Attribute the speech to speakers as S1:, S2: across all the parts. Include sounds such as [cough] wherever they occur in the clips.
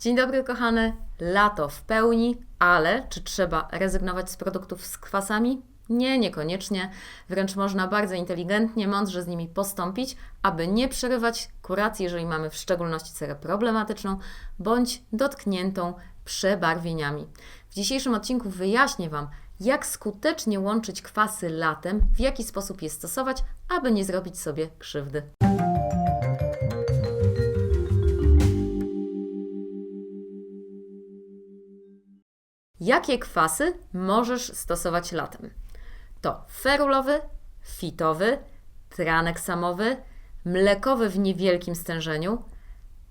S1: Dzień dobry, kochane. Lato w pełni, ale czy trzeba rezygnować z produktów z kwasami? Nie, niekoniecznie. Wręcz można bardzo inteligentnie, mądrze z nimi postąpić, aby nie przerywać kuracji, jeżeli mamy w szczególności cerę problematyczną bądź dotkniętą przebarwieniami. W dzisiejszym odcinku wyjaśnię Wam, jak skutecznie łączyć kwasy latem, w jaki sposób je stosować, aby nie zrobić sobie krzywdy. Jakie kwasy możesz stosować latem? To ferulowy, fitowy, traneksamowy, mlekowy w niewielkim stężeniu,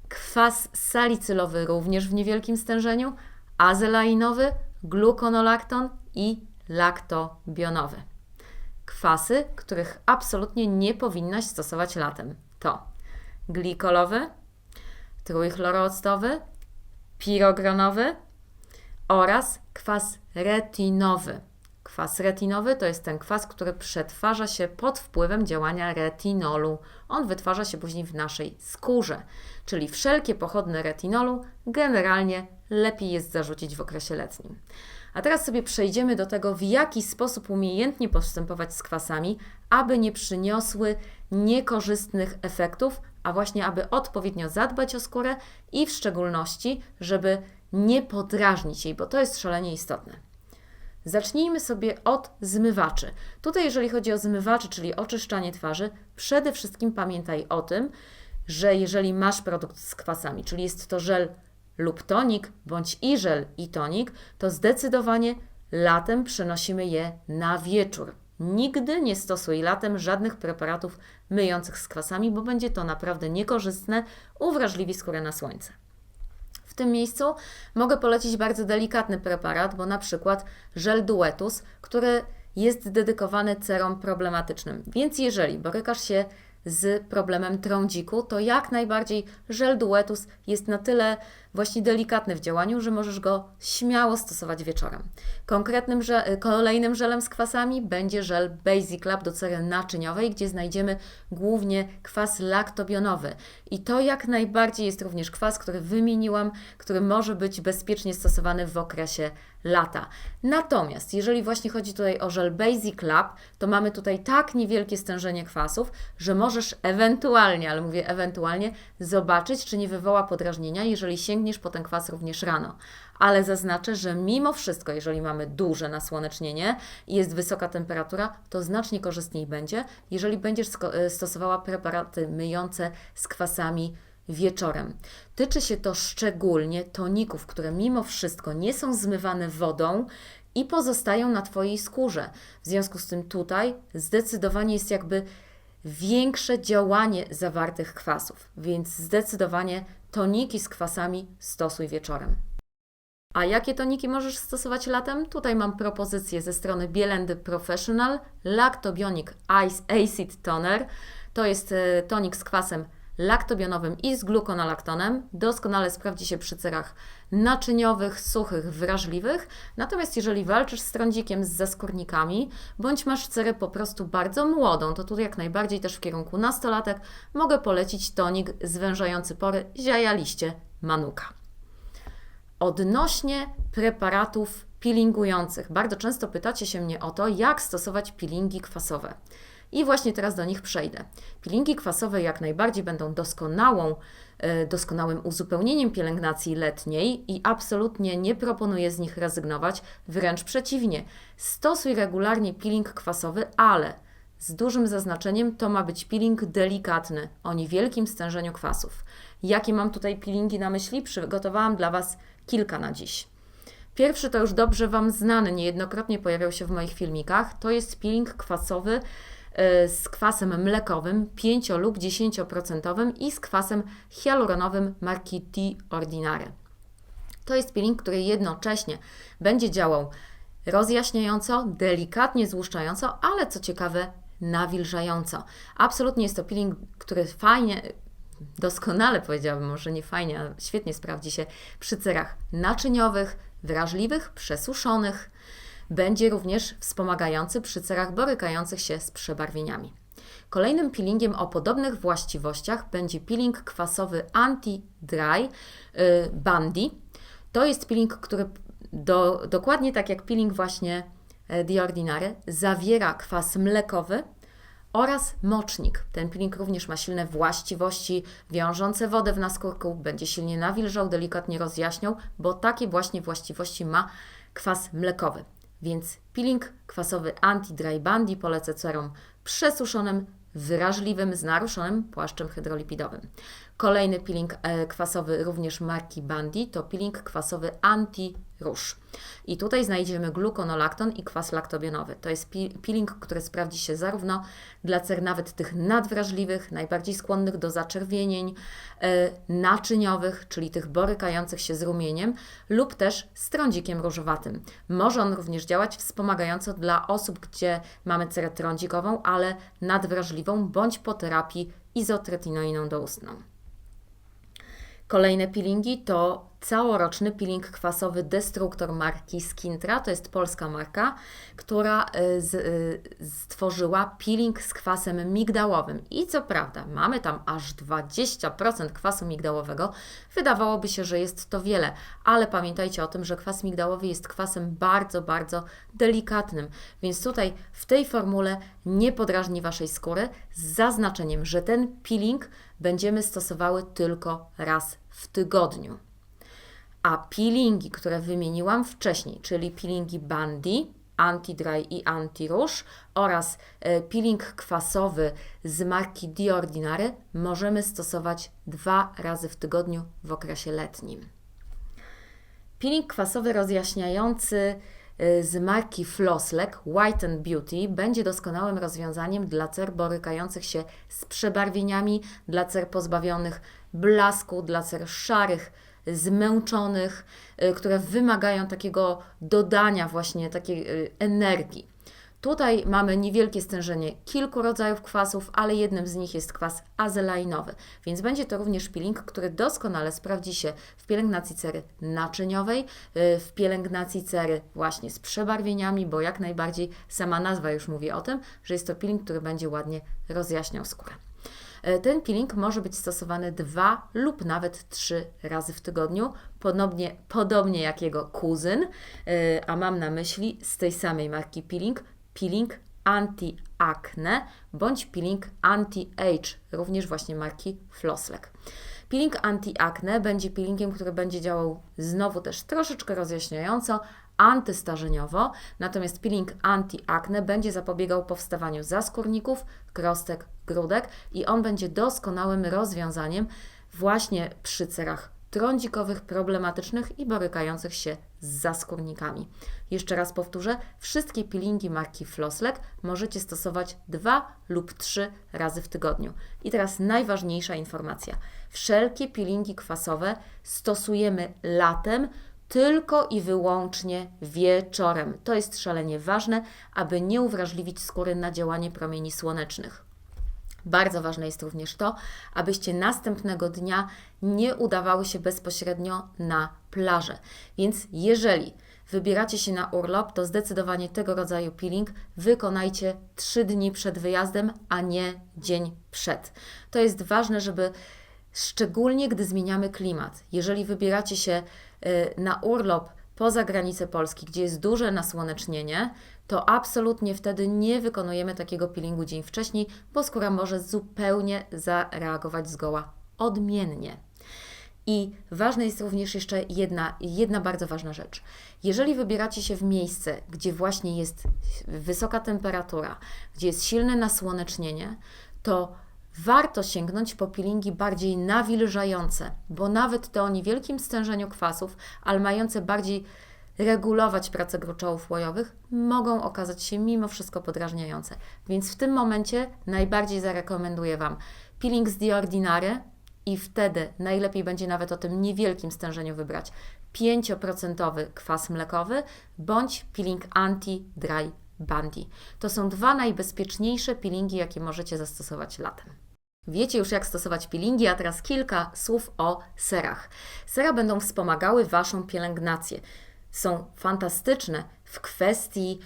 S1: kwas salicylowy również w niewielkim stężeniu, azelainowy, gluconolakton i laktobionowy. Kwasy, których absolutnie nie powinnaś stosować latem to glikolowy, trójchlorooctowy, pirogronowy, oraz kwas retinowy. Kwas retinowy to jest ten kwas, który przetwarza się pod wpływem działania retinolu. On wytwarza się później w naszej skórze, czyli wszelkie pochodne retinolu generalnie lepiej jest zarzucić w okresie letnim. A teraz sobie przejdziemy do tego, w jaki sposób umiejętnie postępować z kwasami, aby nie przyniosły niekorzystnych efektów, a właśnie aby odpowiednio zadbać o skórę i w szczególności, żeby nie podrażnić jej, bo to jest szalenie istotne. Zacznijmy sobie od zmywaczy. Tutaj, jeżeli chodzi o zmywacze, czyli oczyszczanie twarzy, przede wszystkim pamiętaj o tym, że jeżeli masz produkt z kwasami, czyli jest to żel lub tonik, bądź i żel i tonik, to zdecydowanie latem przenosimy je na wieczór. Nigdy nie stosuj latem żadnych preparatów myjących z kwasami, bo będzie to naprawdę niekorzystne, uwrażliwi skórę na słońce. W tym miejscu mogę polecić bardzo delikatny preparat, bo na przykład żel Duetus, który jest dedykowany cerom problematycznym. Więc jeżeli borykasz się z problemem trądziku, to jak najbardziej żel Duetus jest na tyle właśnie delikatny w działaniu, że możesz go śmiało stosować wieczorem. Konkretnym żel, kolejnym żelem z kwasami będzie żel Basic Lab do cery naczyniowej, gdzie znajdziemy głównie kwas laktobionowy. I to jak najbardziej jest również kwas, który wymieniłam, który może być bezpiecznie stosowany w okresie lata. Natomiast jeżeli właśnie chodzi tutaj o żel Basic Lab, to mamy tutaj tak niewielkie stężenie kwasów, że możesz ewentualnie, ale mówię ewentualnie, zobaczyć, czy nie wywoła podrażnienia, jeżeli sięgniesz po ten kwas również rano. Ale zaznaczę, że mimo wszystko, jeżeli mamy duże nasłonecznienie i jest wysoka temperatura, to znacznie korzystniej będzie, jeżeli będziesz e, stosowała preparaty myjące z kwasami wieczorem. Tyczy się to szczególnie toników, które mimo wszystko nie są zmywane wodą i pozostają na Twojej skórze. W związku z tym tutaj zdecydowanie jest jakby większe działanie zawartych kwasów, więc zdecydowanie toniki z kwasami stosuj wieczorem. A jakie toniki możesz stosować latem? Tutaj mam propozycję ze strony Bielendy Professional Lactobionic Ice Acid Toner. To jest e, tonik z kwasem laktobionowym i z gluconolaktonem. Doskonale sprawdzi się przy cerach naczyniowych, suchych, wrażliwych. Natomiast jeżeli walczysz z trądzikiem, z zaskórnikami, bądź masz cerę po prostu bardzo młodą, to tu jak najbardziej też w kierunku nastolatek mogę polecić tonik zwężający pory ziaja liście manuka. Odnośnie preparatów peelingujących. Bardzo często pytacie się mnie o to, jak stosować peelingi kwasowe. I właśnie teraz do nich przejdę. Peelingi kwasowe jak najbardziej będą doskonałą, e, doskonałym uzupełnieniem pielęgnacji letniej i absolutnie nie proponuję z nich rezygnować, wręcz przeciwnie. Stosuj regularnie peeling kwasowy, ale z dużym zaznaczeniem to ma być peeling delikatny, o niewielkim stężeniu kwasów. Jakie mam tutaj peelingi na myśli? Przygotowałam dla Was kilka na dziś. Pierwszy to już dobrze Wam znany, niejednokrotnie pojawiał się w moich filmikach. To jest peeling kwasowy z kwasem mlekowym 5 lub 10% i z kwasem hialuronowym marki T Ordinary. To jest peeling, który jednocześnie będzie działał rozjaśniająco, delikatnie złuszczająco, ale co ciekawe, nawilżająco. Absolutnie jest to peeling, który fajnie, doskonale powiedziałabym, może nie fajnie, ale świetnie sprawdzi się przy cerach naczyniowych, wrażliwych, przesuszonych, będzie również wspomagający przy cerach borykających się z przebarwieniami. Kolejnym peelingiem o podobnych właściwościach będzie peeling kwasowy Anti-Dry y, Bandy. To jest peeling, który do, dokładnie tak jak peeling właśnie e, The Ordinary zawiera kwas mlekowy oraz mocznik. Ten peeling również ma silne właściwości wiążące wodę w naskórku, będzie silnie nawilżał, delikatnie rozjaśniał, bo takie właśnie właściwości ma kwas mlekowy. Więc peeling kwasowy Anti-Dry Bandy polecę cerom przesuszonym, wrażliwym, z naruszonym płaszczem hydrolipidowym. Kolejny peeling e, kwasowy również marki Bandy to peeling kwasowy anti-róż. I tutaj znajdziemy glukonolakton i kwas laktobionowy. To jest peeling, który sprawdzi się zarówno dla cer nawet tych nadwrażliwych, najbardziej skłonnych do zaczerwienień, e, naczyniowych, czyli tych borykających się z rumieniem, lub też z trądzikiem różowatym. Może on również działać wspomagająco dla osób, gdzie mamy cerę trądzikową, ale nadwrażliwą, bądź po terapii izotretinoiną doustną. Kolejne peelingi to całoroczny peeling kwasowy Destruktor marki Skintra. To jest polska marka, która y, z, y, stworzyła peeling z kwasem migdałowym. I co prawda, mamy tam aż 20% kwasu migdałowego. Wydawałoby się, że jest to wiele, ale pamiętajcie o tym, że kwas migdałowy jest kwasem bardzo, bardzo delikatnym. Więc tutaj w tej formule nie podrażni Waszej skóry z zaznaczeniem, że ten peeling będziemy stosowały tylko raz w tygodniu. A peelingi, które wymieniłam wcześniej, czyli peelingi Bandy, Anti-Dry i Anti-Rouge oraz e, peeling kwasowy z marki The Ordinary możemy stosować dwa razy w tygodniu w okresie letnim. Peeling kwasowy rozjaśniający z marki Flosslek White and Beauty będzie doskonałym rozwiązaniem dla cer borykających się z przebarwieniami, dla cer pozbawionych blasku, dla cer szarych, zmęczonych, y, które wymagają takiego dodania właśnie takiej y, energii. Tutaj mamy niewielkie stężenie kilku rodzajów kwasów, ale jednym z nich jest kwas azelainowy, więc będzie to również peeling, który doskonale sprawdzi się w pielęgnacji cery naczyniowej, y, w pielęgnacji cery właśnie z przebarwieniami, bo jak najbardziej sama nazwa już mówi o tym, że jest to peeling, który będzie ładnie rozjaśniał skórę. E, Ten peeling może być stosowany dwa lub nawet trzy razy w tygodniu, podobnie, podobnie jak jego kuzyn, e, a mam na myśli z tej samej marki peeling, peeling anti-acne bądź peeling anti-age, również właśnie marki Flosslek. Peeling anti-acne będzie peelingiem, który będzie działał znowu też troszeczkę rozjaśniająco, antystarzeniowo, natomiast peeling anti-acne będzie zapobiegał powstawaniu zaskórników, krostek, grudek i on będzie doskonałym rozwiązaniem właśnie przy cerach trądzikowych, problematycznych i borykających się z zaskórnikami. Jeszcze raz powtórzę, wszystkie peelingi marki Flosslek możecie stosować dwa lub trzy razy w tygodniu. I teraz najważniejsza informacja. Wszelkie peelingi kwasowe stosujemy latem, tylko i wyłącznie wieczorem. To jest szalenie ważne, aby nie uwrażliwić skóry na działanie promieni słonecznych. Bardzo ważne jest również to, abyście następnego dnia nie udawały się bezpośrednio na plażę. Więc jeżeli wybieracie się na urlop, to zdecydowanie tego rodzaju peeling wykonajcie 3 dni przed wyjazdem, a nie dzień przed. To jest ważne, żeby szczególnie gdy zmieniamy klimat. Jeżeli wybieracie się y, na urlop poza granicę Polski, gdzie jest duże nasłonecznienie, to absolutnie wtedy nie wykonujemy takiego peelingu dzień wcześniej, bo skóra może zupełnie zareagować zgoła odmiennie. I ważna jest również jeszcze jedna, jedna bardzo ważna rzecz. Jeżeli wybieracie się w miejsce, gdzie właśnie jest wysoka temperatura, gdzie jest silne nasłonecznienie, to warto sięgnąć po peelingi bardziej nawilżające, bo nawet te o niewielkim stężeniu kwasów, ale mające bardziej regulować pracę gruczołów łojowych, mogą okazać się mimo wszystko podrażniające. Więc w tym momencie najbardziej zarekomenduję Wam peeling z The Ordinary i wtedy najlepiej będzie nawet o tym niewielkim stężeniu wybrać 5% kwas mlekowy bądź peeling anti-dry bandy. To są dwa najbezpieczniejsze peelingi, jakie możecie zastosować latem. Wiecie już, jak stosować peelingi, a teraz kilka słów o serach. Sera będą wspomagały Waszą pielęgnację. Są fantastyczne w kwestii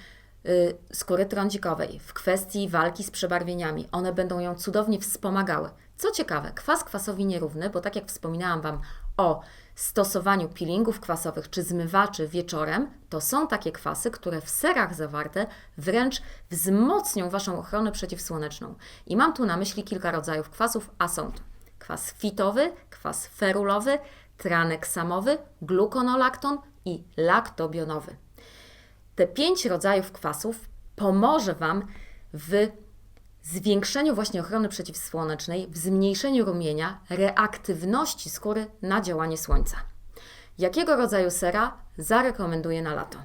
S1: y, skóry trądzikowej, w kwestii walki z przebarwieniami. One będą ją cudownie wspomagały. Co ciekawe, kwas kwasowi nierówny, bo tak jak wspominałam Wam o stosowaniu peelingów kwasowych czy zmywaczy wieczorem, to są takie kwasy, które w serach zawarte wręcz wzmocnią Waszą ochronę przeciwsłoneczną. I mam tu na myśli kilka rodzajów kwasów, a są to kwas fitowy, kwas ferulowy, tranek samowy, glukonolakton i laktobionowy. Te pięć rodzajów kwasów pomoże Wam w zwiększeniu właśnie ochrony przeciwsłonecznej, w zmniejszeniu rumienia, reaktywności skóry na działanie słońca. Jakiego rodzaju sera zarekomenduję na lato?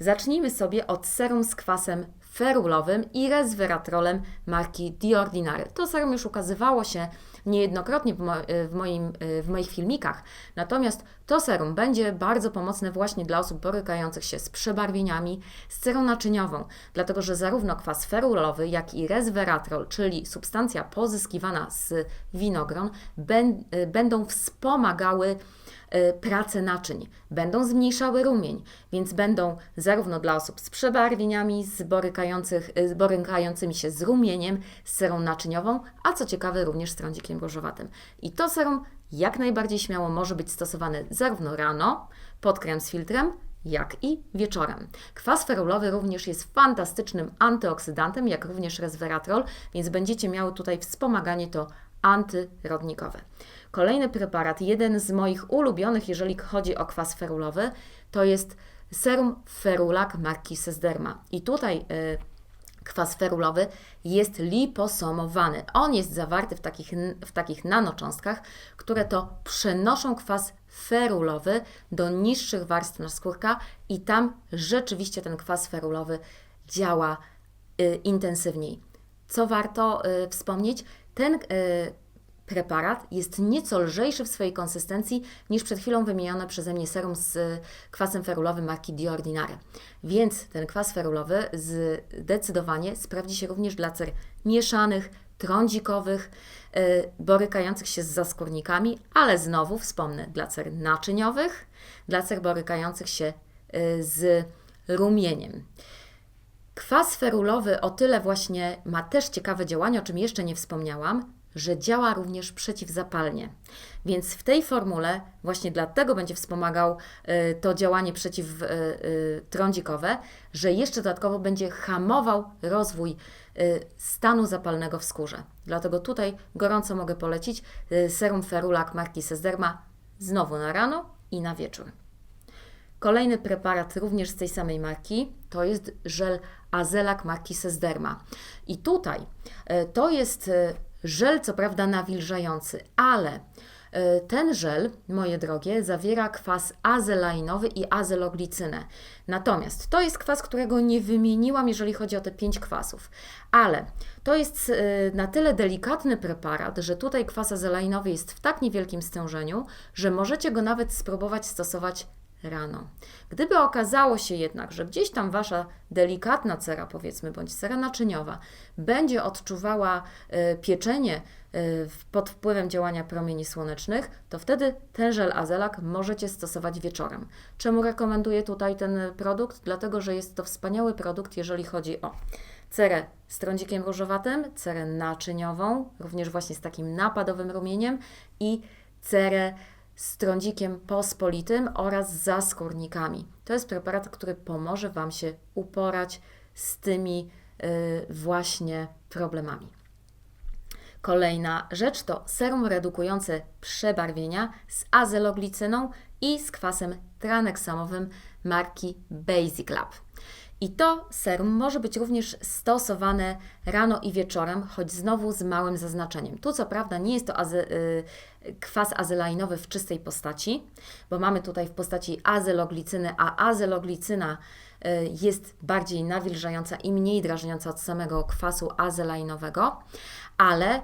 S1: Zacznijmy sobie od serum z kwasem ferulowym i resveratrolem marki The Ordinary. To serum już ukazywało się niejednokrotnie w, mo w, moim, w moich filmikach, natomiast to serum będzie bardzo pomocne właśnie dla osób borykających się z przebarwieniami, z cerą naczyniową, dlatego że zarówno kwas ferulowy, jak i resveratrol, czyli substancja pozyskiwana z winogron, będą wspomagały Y, pracę naczyń. Będą zmniejszały rumień, więc będą zarówno dla osób z przebarwieniami, z, y, z borykającymi się z rumieniem, z serą naczyniową, a co ciekawe również z trądzikiem różowatym. I to serum jak najbardziej śmiało może być stosowane zarówno rano, pod krem z filtrem, jak i wieczorem. Kwas ferulowy również jest fantastycznym antyoksydantem, jak również resveratrol, więc będziecie miały tutaj wspomaganie to antyrodnikowe. Kolejny preparat, jeden z moich ulubionych, jeżeli chodzi o kwas ferulowy, to jest serum Ferulak marki Sesderma. I tutaj y, kwas ferulowy jest liposomowany. On jest zawarty w takich, w takich nanocząstkach, które to przenoszą kwas ferulowy do niższych warstw naskórka i tam rzeczywiście ten kwas ferulowy działa y, intensywniej. Co warto y, wspomnieć? Ten y, preparat jest nieco lżejszy w swojej konsystencji niż przed chwilą wymienione przeze mnie serum z kwasem ferulowym marki The Ordinary. Więc ten kwas ferulowy zdecydowanie sprawdzi się również dla cer mieszanych, trądzikowych, yy, borykających się z zaskórnikami, ale znowu wspomnę, dla cer naczyniowych, dla cer borykających się yy, z rumieniem. Kwas ferulowy o tyle właśnie ma też ciekawe działanie, o czym jeszcze nie wspomniałam, że działa również przeciwzapalnie. Więc w tej formule właśnie dlatego będzie wspomagał y, to działanie przeciwtrądzikowe, y, y, że jeszcze dodatkowo będzie hamował rozwój stanu zapalnego w skórze. Dlatego tutaj gorąco mogę polecić serum Ferulak marki Sesderma znowu na rano i na wieczór. Kolejny preparat również z tej samej marki to jest żel Azelak marki Sesderma. I tutaj to jest Żel co prawda nawilżający, ale e, ten żel, moje drogie, zawiera kwas azelainowy i azeloglicynę. Natomiast to jest kwas, którego nie wymieniłam, jeżeli chodzi o te pięć kwasów. Ale to jest e, na tyle delikatny preparat, że tutaj kwas azelainowy jest w tak niewielkim stężeniu, że możecie go nawet spróbować stosować rano. Gdyby okazało się jednak, że gdzieś tam wasza delikatna cera, powiedzmy, bądź cera naczyniowa, będzie odczuwała y, pieczenie y, pod wpływem działania promieni słonecznych, to wtedy ten żel azelak możecie stosować wieczorem. Czemu rekomenduję tutaj ten produkt? Dlatego, że jest to wspaniały produkt, jeżeli chodzi o cerę z trądzikiem różowatym, cerę naczyniową, również właśnie z takim napadowym rumieniem i cerę z trądzikiem pospolitym oraz zaskórnikami. To jest preparat, który pomoże Wam się uporać z tymi y, właśnie problemami. Kolejna rzecz to serum redukujące przebarwienia z azeloglicyną i z kwasem traneksamowym marki Basic Lab. I to serum może być również stosowane rano i wieczorem, choć znowu z małym zaznaczeniem. Tu co prawda nie jest to azy, y, kwas azelainowy w czystej postaci, bo mamy tutaj w postaci azeloglicyny, a azeloglicyna y, jest bardziej nawilżająca i mniej drażniąca od samego kwasu azelainowego, ale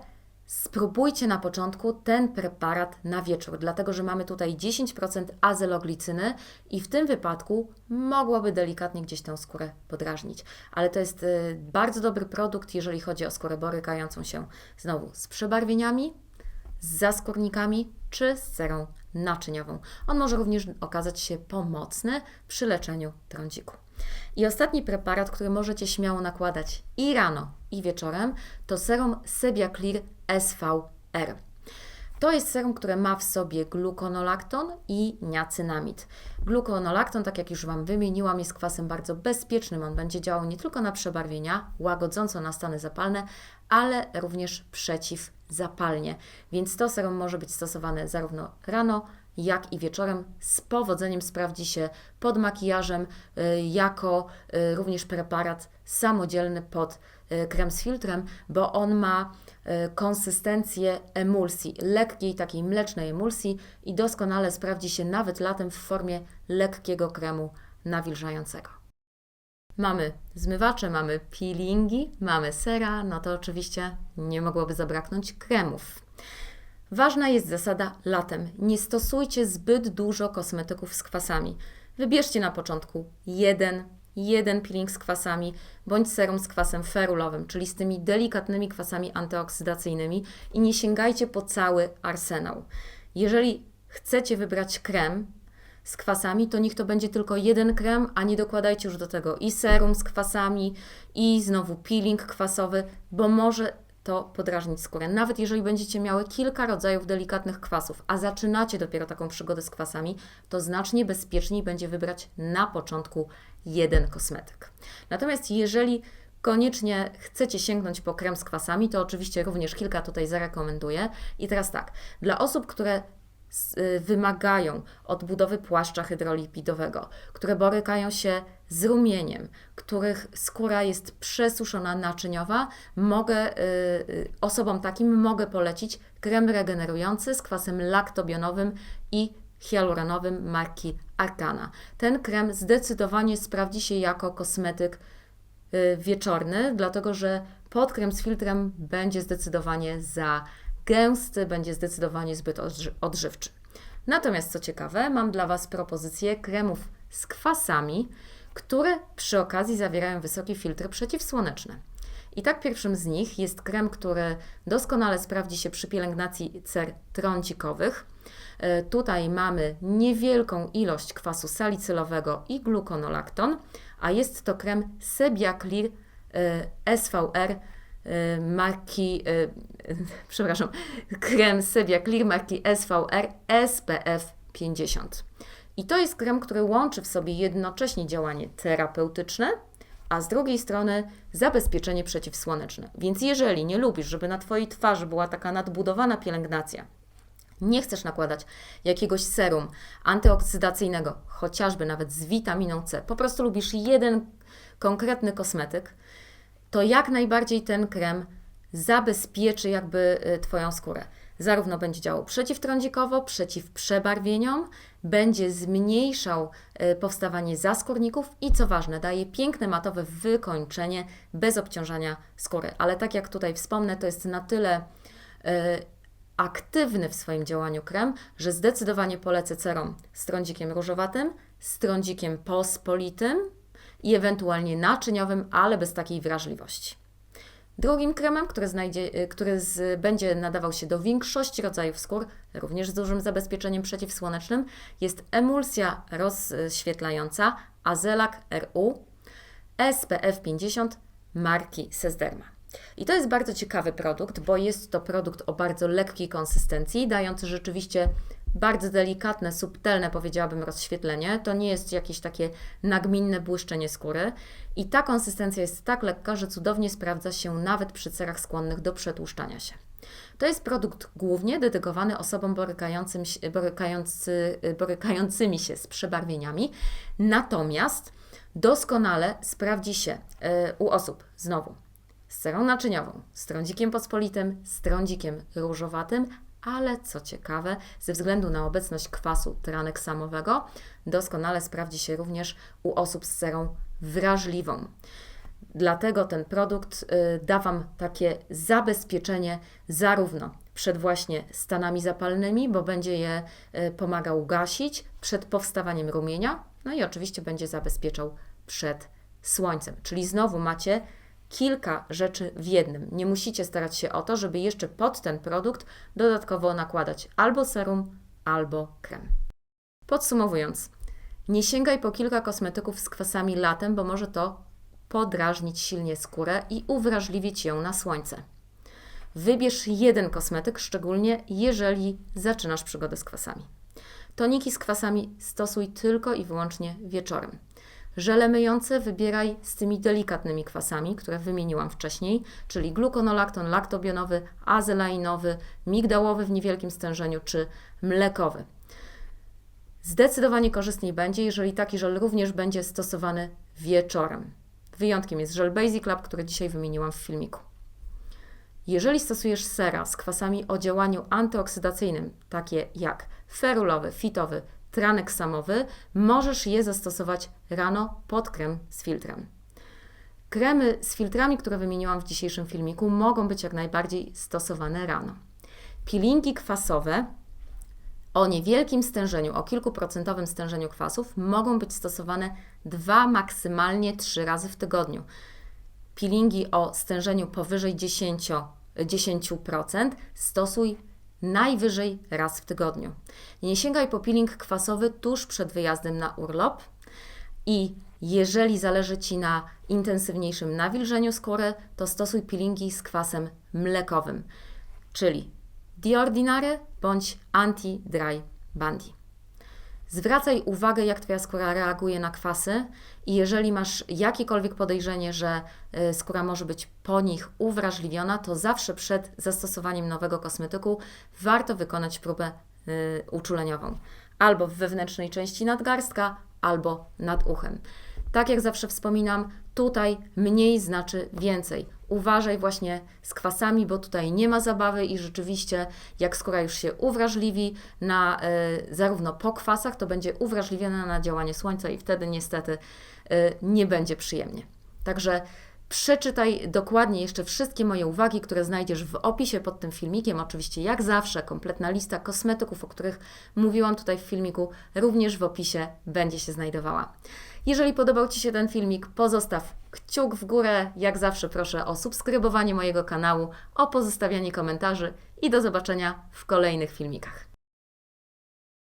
S1: Spróbujcie na początku ten preparat na wieczór, dlatego że mamy tutaj 10% azeloglicyny i w tym wypadku mogłoby delikatnie gdzieś tę skórę podrażnić. Ale to jest y, bardzo dobry produkt, jeżeli chodzi o skórę borykającą się znowu z przebarwieniami, z zaskórnikami czy z cerą naczyniową. On może również okazać się pomocny przy leczeniu trądziku. I ostatni preparat, który możecie śmiało nakładać i rano, i wieczorem, to serum Sebia Clear SVR. To jest serum, które ma w sobie gluconolakton i niacynamid. Gluconolakton, tak jak już Wam wymieniłam, jest kwasem bardzo bezpiecznym. On będzie działał nie tylko na przebarwienia, łagodząco na stany zapalne, ale również przeciwzapalnie. Więc to serum może być stosowane zarówno rano, jak i wieczorem. Z powodzeniem sprawdzi się pod makijażem, y, jako y, również preparat samodzielny pod y, krem z filtrem, bo on ma konsystencję emulsji, lekkiej takiej mlecznej emulsji i doskonale sprawdzi się nawet latem w formie lekkiego kremu nawilżającego. Mamy zmywacze, mamy peelingi, mamy sera, no to oczywiście nie mogłoby zabraknąć kremów. Ważna jest zasada latem. Nie stosujcie zbyt dużo kosmetyków z kwasami. Wybierzcie na początku jeden, jeden peeling z kwasami bądź serum z kwasem ferulowym, czyli z tymi delikatnymi kwasami antyoksydacyjnymi i nie sięgajcie po cały arsenał. Jeżeli chcecie wybrać krem z kwasami, to niech to będzie tylko jeden krem, a nie dokładajcie już do tego i serum z kwasami, i znowu peeling kwasowy, bo może to podrażnić skórę. Nawet jeżeli będziecie miały kilka rodzajów delikatnych kwasów, a zaczynacie dopiero taką przygodę z kwasami, to znacznie bezpieczniej będzie wybrać na początku jeden kosmetyk. Natomiast jeżeli koniecznie chcecie sięgnąć po krem z kwasami, to oczywiście również kilka tutaj zarekomenduję. I teraz tak, dla osób, które wymagają odbudowy płaszcza hydrolipidowego, które borykają się z rumieniem, których skóra jest przesuszona naczyniowa, mogę, y, y, osobom takim mogę polecić krem regenerujący z kwasem laktobionowym i hialuronowym marki Arcana. Ten krem zdecydowanie sprawdzi się jako kosmetyk wieczorny, dlatego że podkrem z filtrem będzie zdecydowanie za gęsty, będzie zdecydowanie zbyt odżywczy. Natomiast co ciekawe, mam dla Was propozycję kremów z kwasami, które przy okazji zawierają wysokie filtry przeciwsłoneczne. I tak pierwszym z nich jest krem, który doskonale sprawdzi się przy pielęgnacji cer trądzikowych. E, tutaj mamy niewielką ilość kwasu salicylowego i gluconolakton, a jest to krem Sebia Clear e, SVR marki, y, [laughs] przepraszam, krem Sebia Clear marki SVR SPF 50. I to jest krem, który łączy w sobie jednocześnie działanie terapeutyczne, a z drugiej strony zabezpieczenie przeciwsłoneczne. Więc jeżeli nie lubisz, żeby na Twojej twarzy była taka nadbudowana pielęgnacja, nie chcesz nakładać jakiegoś serum antyoksydacyjnego, chociażby nawet z witaminą C, po prostu lubisz jeden konkretny kosmetyk, to jak najbardziej ten krem zabezpieczy jakby y, Twoją skórę. Zarówno będzie działał przeciwtrądzikowo, przeciw przebarwieniom, będzie zmniejszał y, powstawanie zaskórników i co ważne, daje piękne matowe wykończenie bez obciążania skóry. Ale tak jak tutaj wspomnę, to jest na tyle y, aktywny w swoim działaniu krem, że zdecydowanie polecę cerom z trądzikiem różowatym, z trądzikiem pospolitym, i ewentualnie naczyniowym, ale bez takiej wrażliwości. Drugim kremem, który, znajdzie, y, który z, będzie nadawał się do większości rodzajów skór, również z dużym zabezpieczeniem przeciwsłonecznym, jest emulsja rozświetlająca Azelac RU SPF 50 marki Sesderma. I to jest bardzo ciekawy produkt, bo jest to produkt o bardzo lekkiej konsystencji, dający rzeczywiście bardzo delikatne, subtelne, powiedziałabym, rozświetlenie. To nie jest jakieś takie nagminne błyszczenie skóry. I ta konsystencja jest tak lekka, że cudownie sprawdza się nawet przy cerach skłonnych do przetłuszczania się. To jest produkt głównie dedykowany osobom borykającym borykający, borykającymi się z przebarwieniami, natomiast doskonale sprawdzi się e, u osób, znowu, z cerą naczyniową, z trądzikiem pospolitym, z trądzikiem różowatym, ale co ciekawe, ze względu na obecność kwasu traneksamowego, doskonale sprawdzi się również u osób z cerą wrażliwą. Dlatego ten produkt y, da Wam takie zabezpieczenie zarówno przed właśnie stanami zapalnymi, bo będzie je y, pomagał gasić, przed powstawaniem rumienia, no i oczywiście będzie zabezpieczał przed słońcem. Czyli znowu macie kilka rzeczy w jednym. Nie musicie starać się o to, żeby jeszcze pod ten produkt dodatkowo nakładać albo serum, albo krem. Podsumowując, Nie sięgaj po kilka kosmetyków z kwasami latem, bo może to podrażnić silnie skórę i uwrażliwić ją na słońce. Wybierz jeden kosmetyk, szczególnie jeżeli zaczynasz przygodę z kwasami. Toniki z kwasami stosuj tylko i wyłącznie wieczorem. Żele myjące wybieraj z tymi delikatnymi kwasami, które wymieniłam wcześniej, czyli glukonolakton laktobionowy, azelainowy, migdałowy w niewielkim stężeniu czy mlekowy. Zdecydowanie korzystniej będzie, jeżeli taki żel również będzie stosowany wieczorem. Wyjątkiem jest żel Basic Lab, który dzisiaj wymieniłam w filmiku. Jeżeli stosujesz sera z kwasami o działaniu antyoksydacyjnym, takie jak ferulowy, fitowy, tranek samowy, możesz je zastosować rano pod krem z filtrem. Kremy z filtrami, które wymieniłam w dzisiejszym filmiku, mogą być jak najbardziej stosowane rano. Peelingi kwasowe o niewielkim stężeniu, o kilkuprocentowym stężeniu kwasów mogą być stosowane dwa, maksymalnie trzy razy w tygodniu. Peelingi o stężeniu powyżej 10, 10% stosuj najwyżej raz w tygodniu. Nie sięgaj po peeling kwasowy tuż przed wyjazdem na urlop i jeżeli zależy Ci na intensywniejszym nawilżeniu skóry, to stosuj peelingi z kwasem mlekowym, czyli The Ordinary bądź Anti-Dry Bandy. Zwracaj uwagę, jak Twoja skóra reaguje na kwasy i jeżeli masz jakiekolwiek podejrzenie, że y, skóra może być po nich uwrażliwiona, to zawsze przed zastosowaniem nowego kosmetyku warto wykonać próbę y, uczuleniową. Albo w wewnętrznej części nadgarstka, albo nad uchem. Tak jak zawsze wspominam, tutaj mniej znaczy więcej. Uważaj właśnie z kwasami, bo tutaj nie ma zabawy i rzeczywiście, jak skóra już się uwrażliwi na y, zarówno po kwasach, to będzie uwrażliwiona na działanie słońca i wtedy niestety y, nie będzie przyjemnie. Także Przeczytaj dokładnie jeszcze wszystkie moje uwagi, które znajdziesz w opisie pod tym filmikiem. Oczywiście, jak zawsze, kompletna lista kosmetyków, o których mówiłam tutaj w filmiku, również w opisie będzie się znajdowała. Jeżeli podobał Ci się ten filmik, pozostaw kciuk w górę. Jak zawsze proszę o subskrybowanie mojego kanału, o pozostawianie komentarzy i do zobaczenia w kolejnych filmikach.